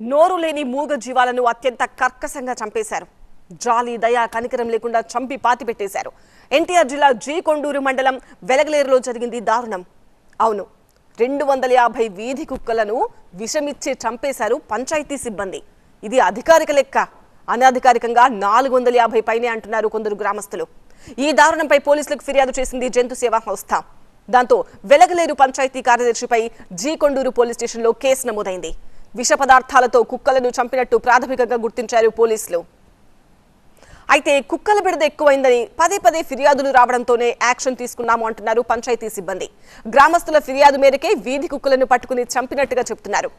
నోరు లేని మూగ జీవాలను అత్యంత కర్కశంగా చంపేశారు. జాలి దయా కనికరం లేకుండా చంపి పాతి పెట్టేశారు. ఎన్టీఆర్ జిల్లా జీ కొండూరు మండలం వెలగలేరులో జరిగింది దారుణం. అవును రెండు వందల యాభై వీధి కుక్కలను విషమిచ్చి చంపేశారు పంచాయతీ సిబ్బంది. ఇది అధికారిక లెక్క. అనధికారికంగా నాలుగు వందల యాభై పైనే అంటున్నారు కొందరు గ్రామస్తులు. ఈ దారుణంపై పోలీసులకు ఫిర్యాదు చేసింది జంతు సేవా సంస్థ. దాంతో వెలగలేరు పంచాయతీ కార్యదర్శిపై జీ కొండూరు పోలీస్ స్టేషన్లో కేసు నమోదైంది. విష పదార్థాలతో కుక్కలను చంపినట్టు ప్రాథమికంగా గుర్తించారు పోలీసులు. అయితే కుక్కల బిడద ఎక్కువైందని పదే పదే ఫిర్యాదులు రావడంతోనే యాక్షన్ తీసుకున్నాము అంటున్నారు పంచాయతీ సిబ్బంది. గ్రామస్తుల ఫిర్యాదు మేరకే వీధి కుక్కలను పట్టుకుని చంపినట్టుగా చెబుతున్నారు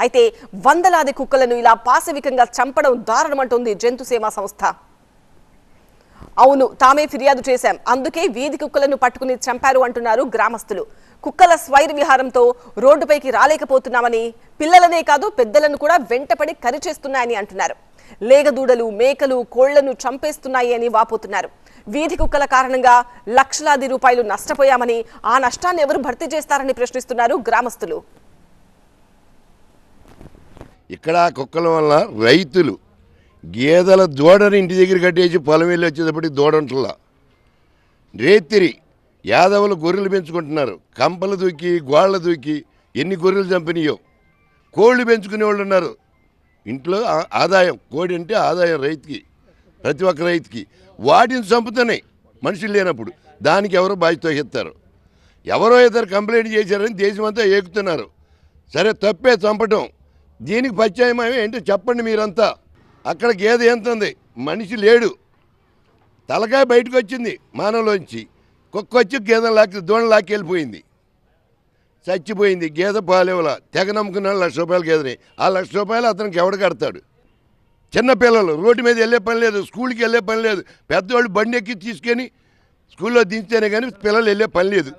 అయితే వందలాది కుక్కలను ఇలా పాశవికంగా చంపడం దారుణమంటుంది జంతుసేమ సంస్థ. అవును తామే ఫిర్యాదు చేశాం. అందుకే వీధి కుక్కలను పట్టుకుని చంపారు అంటున్నారు గ్రామస్తులు. కుక్కల స్వైర్ విహారంతో రోడ్డుపైకి రాలేకపోతున్నామని పిల్లలనే కాదు పెద్దలను కూడా వెంటపడి కరిచేస్తున్నాయని అంటున్నారు. లేగదూడలు మేకలు కోళ్ళను చంపేస్తున్నాయి అని వాపోతున్నారు. వీధి కుక్కల కారణంగా లక్షలాది రూపాయలు నష్టపోయామని ఆ నష్టాన్ని ఎవరు భర్తీ చేస్తారని ప్రశ్నిస్తున్నారు గ్రామస్తులు. ఇక్కడ కుక్కల వల్ల రైతులు గేదెల దూడని ఇంటి దగ్గర కట్టేసి పొలం వెళ్ళి వచ్చేటప్పటికి దూడ ఉంటుందా రేతిరి యాదవులు గొర్రెలు పెంచుకుంటున్నారు. కంపలు దూకి గోళ్ళ దూకి ఎన్ని గొర్రెలు చంపినాయో. కోళ్ళు పెంచుకునే వాళ్ళు ఉన్నారు. ఇంట్లో ఆదాయం కోడి అంటే ఆదాయం రైతుకి ప్రతి ఒక్క రైతుకి. వాటిని చంపుతున్నాయి మనుషులు లేనప్పుడు దానికి ఎవరు బాధ్యత వహిస్తారు. ఎవరో ఇద్దరు కంప్లైంట్ చేశారని దేశమంతా ఏకుతున్నారు. సరే తప్పే చంపటం. దీనికి పచ్చాయమో ఏంటో చెప్పండి మీరంతా. అక్కడ గేదె ఎంత ఉంది? మనిషి లేడు. తలకాయ బయటకు వచ్చింది మానవులోంచి. కుక్క వచ్చి గేదె లాక్కి దూడ లాక్కి వెళ్ళిపోయింది. చచ్చిపోయింది. గేదె పాలేవల తెగ నమ్ముకున్నాడు లక్ష రూపాయల గేదెని. ఆ లక్ష రూపాయలు అతనికి ఎవడు కడతాడు? చిన్నపిల్లలు రోడ్డు మీద వెళ్ళే పని లేదు. స్కూల్కి వెళ్ళే పని లేదు. పెద్దవాళ్ళు బండి ఎక్కి తీసుకొని స్కూల్లో దించితేనే కానీ పిల్లలు వెళ్ళే పని లేదు.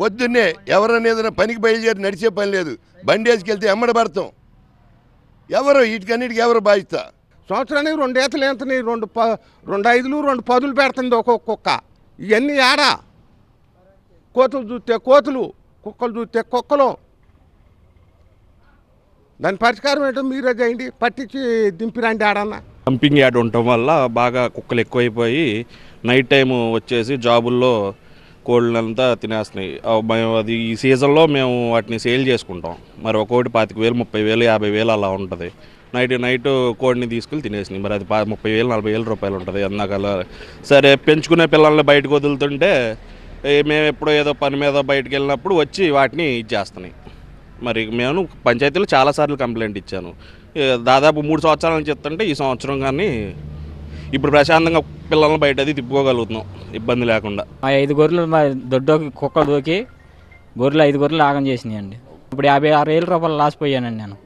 పొద్దున్నే ఎవరన్నా ఏదైనా పనికి బయలుదేరి నడిచే పని లేదు. బండి వేసుకెళ్తే ఎమ్మడబడతాం ఎవరు? వీటికన్నిటికి ఎవరు బాధ్యత? సంవత్సరానికి రెండు ఈతలు ఎంతని? రెండు ప రెండు ఐదులు రెండు పదులు పెడుతుంది ఒక్కొక్క కుక్క. ఇవన్నీ ఆడా కోతులు చూస్తే కోతులు కుక్కలు చూస్తే కుక్కలు. దాని పరిష్కారం ఏంటో మీరే చేయండి. పట్టించి దింపిరండి ఆడన్నా డంపింగ్ యార్డ్ ఉండటం వల్ల బాగా కుక్కలు ఎక్కువైపోయి నైట్ టైం వచ్చేసి జాబుల్లో కోళ్ళంతా తినేస్తున్నాయి. మేము అది ఈ సీజన్లో మేము వాటిని సేల్ చేసుకుంటాం. మరి ఒక్కోటి పాతిక వేలు ముప్పై వేలు యాభై వేలు అలా ఉంటుంది. నైట్ నైట్ కోడిని తీసుకెళ్ళి తినేసినాయి. మరి అది పా ముప్పై వేలు నలభై వేల రూపాయలు ఉంటుంది. అన్నాకల్లా సరే పెంచుకునే పిల్లల్ని బయటకు వదులుతుంటే మేము ఎప్పుడో ఏదో పని మీద బయటకు వెళ్ళినప్పుడు వచ్చి వాటిని ఇచ్చేస్తున్నాయి. మరి మేము పంచాయతీలో చాలాసార్లు కంప్లైంట్ ఇచ్చాను. దాదాపు మూడు సంవత్సరాల నుంచి చెప్తుంటే ఈ సంవత్సరం కానీ ఇప్పుడు ప్రశాంతంగా పిల్లల్ని బయట అది తిప్పుకోగలుగుతున్నాం ఇబ్బంది లేకుండా. మా ఐదు గొర్రెలు మా దొడ్డోకి కుక్క దూకి గొర్రెలు ఐదు గొర్రెలు ఆగం చేసినాయండి. ఇప్పుడు యాభై ఆరు వేల రూపాయలు లాస్ పోయానండి నేను.